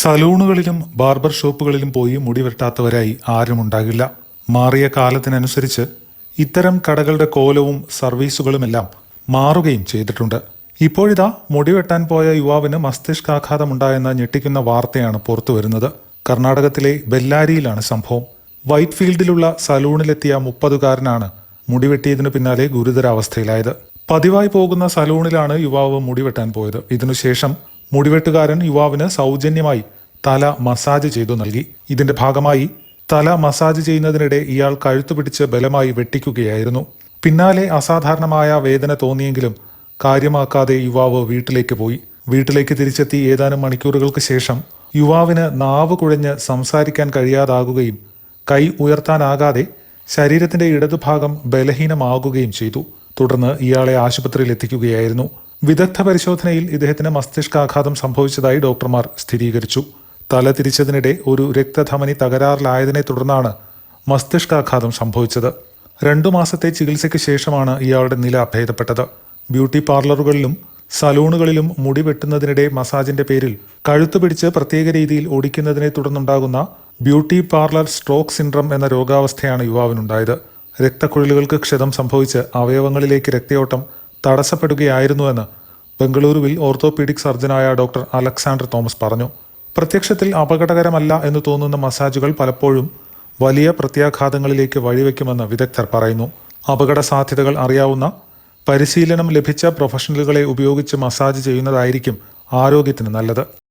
സലൂണുകളിലും barber ഷോപ്പുകളിലും പോയി മുടി വെട്ടാത്തവരായി ആരുമുണ്ടാകില്ല മാറിയ കാലത്തിനനുസരിച്ച് ഇത്തരം കടകളുടെ കോലവും സർവീസുകളുമെല്ലാം മാറുകയും ചെയ്തിട്ടുണ്ട്. ഇപ്പോഴിതാ മുടി വെട്ടാൻ പോയ യുവാവിന് മസ്തിഷ്കാഘാതമുണ്ടായെന്ന ഞെട്ടിക്കുന്ന വാർത്തയാണ് പുറത്തുവരുന്നത്. കർണാടകത്തിലെ ബെല്ലാരിയിലാണ് സംഭവം. വൈറ്റ് ഫീൽഡിലുള്ള സലൂണിലെത്തിയ മുപ്പതുകാരനാണ് മുടിവെട്ടിയതിനു പിന്നാലെ ഗുരുതരാവസ്ഥയിലായത്. പതിവായി പോകുന്ന സലൂണിലാണ് യുവാവ് മുടിവെട്ടാൻ പോയത്. ഇതിനുശേഷം മുടിവെട്ടുകാരൻ യുവാവിന് സൗജന്യമായി തല മസാജ് ചെയ്തു നൽകി. ഇതിന്റെ ഭാഗമായി തല മസാജ് ചെയ്യുന്നതിനിടെ ഇയാൾ കഴുത്തു പിടിച്ച് ബലമായി വെട്ടിക്കുകയായിരുന്നു. പിന്നാലെ അസാധാരണമായ വേദന തോന്നിയെങ്കിലും കാര്യമാക്കാതെ യുവാവ് വീട്ടിലേക്ക് പോയി. വീട്ടിലേക്ക് തിരിച്ചെത്തി ഏതാനും മണിക്കൂറുകൾക്ക് ശേഷം യുവാവിന് നാവ് കുഴഞ്ഞ് സംസാരിക്കാൻ കഴിയാതാകുകയും കൈ ഉയർത്താനാകാതെ ശരീരത്തിന്റെ ഇടതുഭാഗം ബലഹീനമാകുകയും ചെയ്തു. തുടർന്ന് ഇയാളെ ആശുപത്രിയിൽ എത്തിക്കുകയായിരുന്നു. വിദഗ്ധ പരിശോധനയിൽ ഇദ്ദേഹത്തിന് മസ്തിഷ്കാഘാതം സംഭവിച്ചതായി ഡോക്ടർമാർ സ്ഥിരീകരിച്ചു. തല തിരിച്ചതിനിടെ ഒരു രക്തധമനി തകരാറിലായതിനെ തുടർന്നാണ് മസ്തിഷ്കാഘാതം സംഭവിച്ചത്. രണ്ടു മാസത്തെ ചികിത്സയ്ക്ക് ശേഷമാണ് ഇയാളുടെ നില ഭേദപ്പെട്ടത്. ബ്യൂട്ടി പാർലറുകളിലും സലൂണുകളിലും മുടി വെട്ടുന്നതിനിടെ മസാജിന്റെ പേരിൽ കഴുത്തു പിടിച്ച് പ്രത്യേക രീതിയിൽ ഒടിക്കുന്നതിനെ തുടർന്നുണ്ടാകുന്ന ബ്യൂട്ടി പാർലർ സ്ട്രോക്ക് സിൻഡ്രം എന്ന രോഗാവസ്ഥയാണ് യുവാവിനുണ്ടായത്. രക്തക്കുഴലുകൾക്ക് ക്ഷതം സംഭവിച്ച് അവയവങ്ങളിലേക്ക് രക്തയോട്ടം തടസ്സപ്പെടുകയായിരുന്നുവെന്ന് ബംഗളൂരുവിൽ ഓർത്തോപീഡിക് സർജനായ ഡോക്ടർ അലക്സാണ്ടർ തോമസ് പറഞ്ഞു. പ്രത്യക്ഷത്തിൽ അപകടകരമല്ല എന്ന് തോന്നുന്ന മസാജുകൾ പലപ്പോഴും വലിയ പ്രത്യാഘാതങ്ങളിലേക്ക് വഴിവെക്കുമെന്ന് വിദഗ്ധർ പറയുന്നു. അപകട സാധ്യതകൾ അറിയാവുന്ന പരിശീലനം ലഭിച്ച പ്രൊഫഷണലുകളെ ഉപയോഗിച്ച് മസാജ് ചെയ്യുന്നതായിരിക്കും ആരോഗ്യത്തിന് നല്ലത്.